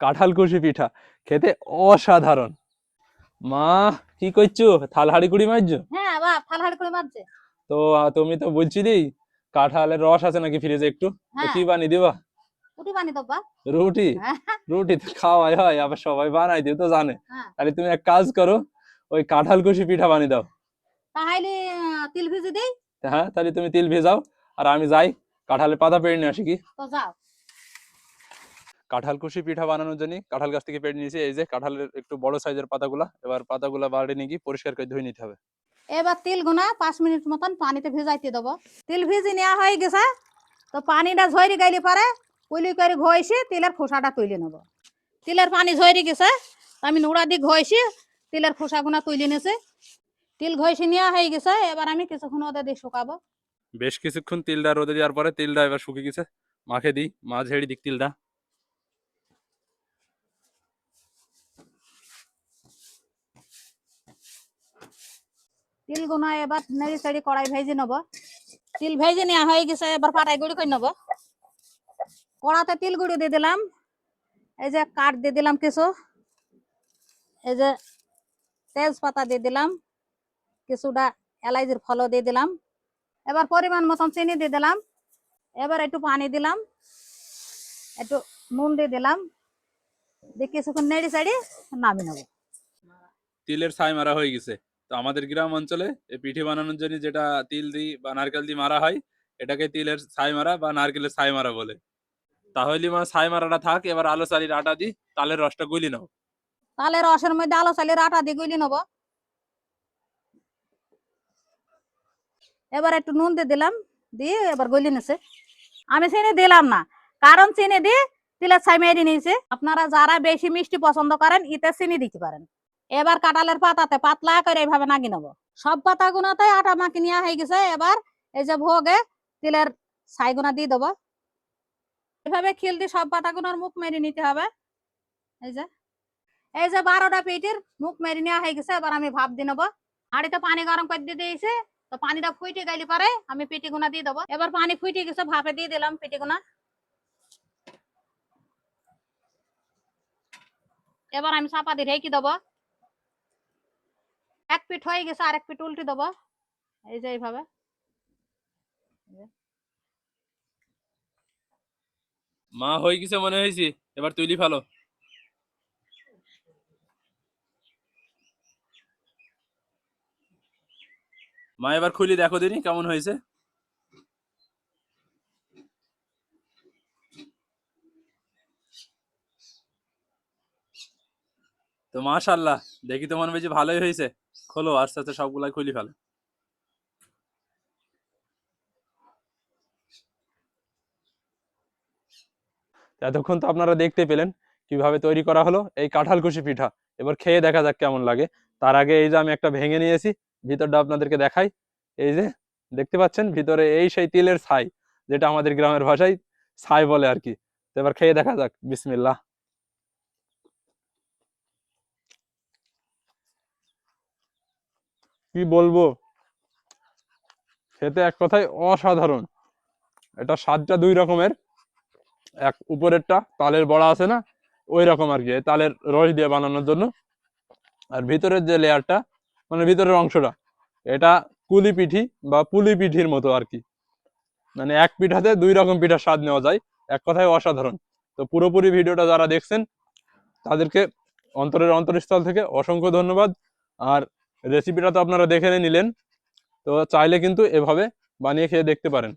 কাঁঠাল কুশি পিঠা খেতে অসাধারণ। মা কি করছ? থাল হাড়ি কুড়ি মারছো? হ্যাঁ বাপ থাল হাড়ি করে মারছে। তো তুমি তো বলছিলি কাঁঠালের রস আছে নাকি ফ্রিজে একটু? হ্যাঁ। কি বানিয়ে দিবা? উঠি বানি তো রুটি? হ্যাঁ। রুটি তো খাওয়াই হয় আবার সবাই বানাই দিও তো জানে। হ্যাঁ। তাহলে তুমি এক কাজ করো ওই কাঁঠাল কুশি পিঠা বানিয়ে দাও। তাহলে তিল ভিজি দেই। হ্যাঁ তাহলে তুমি তিল ভেজাও আর আমি যাই কাঁঠালের পাতা পেড়ে নিয়ে আসি কি? তো যাও। কাঁঠাল কুশি পিঠা বানানোর জন্য কাঁঠাল গাছ থেকে পেড়ে নিয়েছি। এই যে কাঁঠালের একটু বড় সাইজের পাতাগুলা এবার পাতাগুলা বাড়ি নিয়ে গিয়ে পরিষ্কার করে ধুয়ে নিতে হবে। এবার তিল গুনা পাঁচ মিনিট মতন পানিতে ভিজাইতে দেবো। তিল ভিজি নেওয়া হয়ে গেছে তো পানিটা ঝরি গেলে পরে কুলি করে ঘষি তিলের খোসাটা তুলে নেব। তিলের পানি ঝরি গেছে আমি নোড়া দিয়ে ঘষি তিলের খোসাগুনা তুলে নিছে তিল ঘষি নেওয়া হয়ে গেছে এবার আমি কিছুক্ষণ ওদের দিয়ে শুকাবো। বেশ কিছুক্ষণ তিলটা রোদে দেওয়ার পরে তিলটা এবার শুকিয়ে গেছে। মাখে দিই মা ঝেড়ে দিক তিলটা। তিল গুনা এবার নেড়ি চেড়ি কড়াই ভেজে নেব। তিল ভেজে নেওয়া হয়ে গেছে এবার পাটাই গুঁড়ি করে নেব। কড়াতে তিল গুঁড়ি দিয়ে দিলাম। এই যে কাঠ দিয়ে দিলাম কিছু। এই যে তেজপাতা দিয়ে দিলাম। কিছুটা এলাইচির ফলও দিয়ে দিলাম। এবার পরিমাণ মতন চিনি দিয়ে দিলাম। এবার একটু পানি দিলাম। একটু নুন দিয়ে দিলাম। দিয়ে কিছুক্ষণ নেড়ি চেড়ি নামিয়ে নেব। তিলের ছাই মারা হয়ে গেছে। তো আমাদের গ্রাম অঞ্চলে এই পিঠে বানানোর জন্য যেটা তিল দিয়ে বা নারকেল দিয়ে মারা হয়, এটাকে তিলের ছাই মারা বা নারকেলের ছাই মারা বলে। তাহলে মা, ছাই মারাটা থাক, এবার আলো চালির আটা দিই তালের রসটা গুলি নাও। তালের রসের মধ্যে আলো চালের আটা দিয়ে গুলি নেব। এবার একটু নুন দিয়ে দিলাম, দিয়ে এবার গলি নিছে। আমি চিনি দিলাম না, কারণ চিনি দিয়ে তিলের ছাই মেরে নিয়েছে। আপনারা যারা বেশি মিষ্টি পছন্দ করেন ইতে চিনি দিতে পারেন। এবার কাঁঠালের পাতাতে পাতলা করে এইভাবে নাগি নেব। সব পাতাগুনাতে আটা মাখি নেওয়া হয়ে গেছে, এবার এই যে ভোগে তিলের ছাইগুনা দিয়ে দেবো। এভাবে খিল দিয়ে সব পাতাগুনার মুখ মেরে নিতে হবে। এই যে এই যে বারোটা পেটির মুখ মেরে নেওয়া হয়ে গেছে, এবার আমি ভাপ দিয়ে নেব। হাঁড়িতে পানি গরম করে দিয়ে দিয়েছে, তো পানিটা ফুটে গেলে পরে আমি পেটি গুনা দিয়ে দেবো। এবার পানি ফুটে গেছে, ভাপে দিয়ে দিলাম পেটি গুনা এবার আমি চাপা দিয়ে ঢেকে দেবো। পিঠ হয়ে গেছে, আরেক পিঠ উল্টে দেবো। এই যে এইভাবে। মা, হয়ে গেছে মনে হয়েছে? এবার তুলি ফেলো মা, এবার খুলি, দেখো দিনি কেমন হয়েছে। তো মাশাল্লাহ দেখি তো মনে হয়েছে ভালোই হয়েছে। খোলো, আস্তে আস্তে সবগুলাই খুলি ফেলো। এতক্ষণ তো আপনারা দেখতে পেলেন কীভাবে তৈরি করা হলো এই কাঁঠাল কুশি পিঠা। এবার খেয়ে দেখা যাক কেমন লাগে। তার আগে এই যে আমি একটা ভেঙে নিয়েছি, ভিতরটা আপনাদেরকে দেখাই। এই যে, দেখতে পাচ্ছেন? ভিতরে এই সেই তিলের ছাই, যেটা আমাদের গ্রামের ভাষায় ছাই বলে আর কি। এবার খেয়ে দেখা যাক, বিসমিল্লাহ। কি বলব? খেতে এক কথায় অসাধারণ। এটা স্বাদটা দুই রকমের। এক উপরেরটা, তালের বড়া আছে না? ওই রকম আর কি তালের রস দিয়ে বানানোর জন্য। আর ভিতরের যে লেয়ারটা মানে ভিতরের অংশটা, এটা কুলি পিঠি বা পুলি পিঠির মতো আর কি। মানে এক পিঠাতে দুই রকম পিঠার স্বাদ নেওয়া যায়, এক কথায় অসাধারণ। তো পুরোপুরি ভিডিওটা যারা দেখছেন, তাদেরকে অন্তরের অন্তরস্থল থেকে অসংখ্য ধন্যবাদ। আর রেসিপিটা তো আপনারা দেখে নিলেন। তো চাইলে কিন্তু এভাবে বানিয়ে খেয়ে দেখতে পারেন।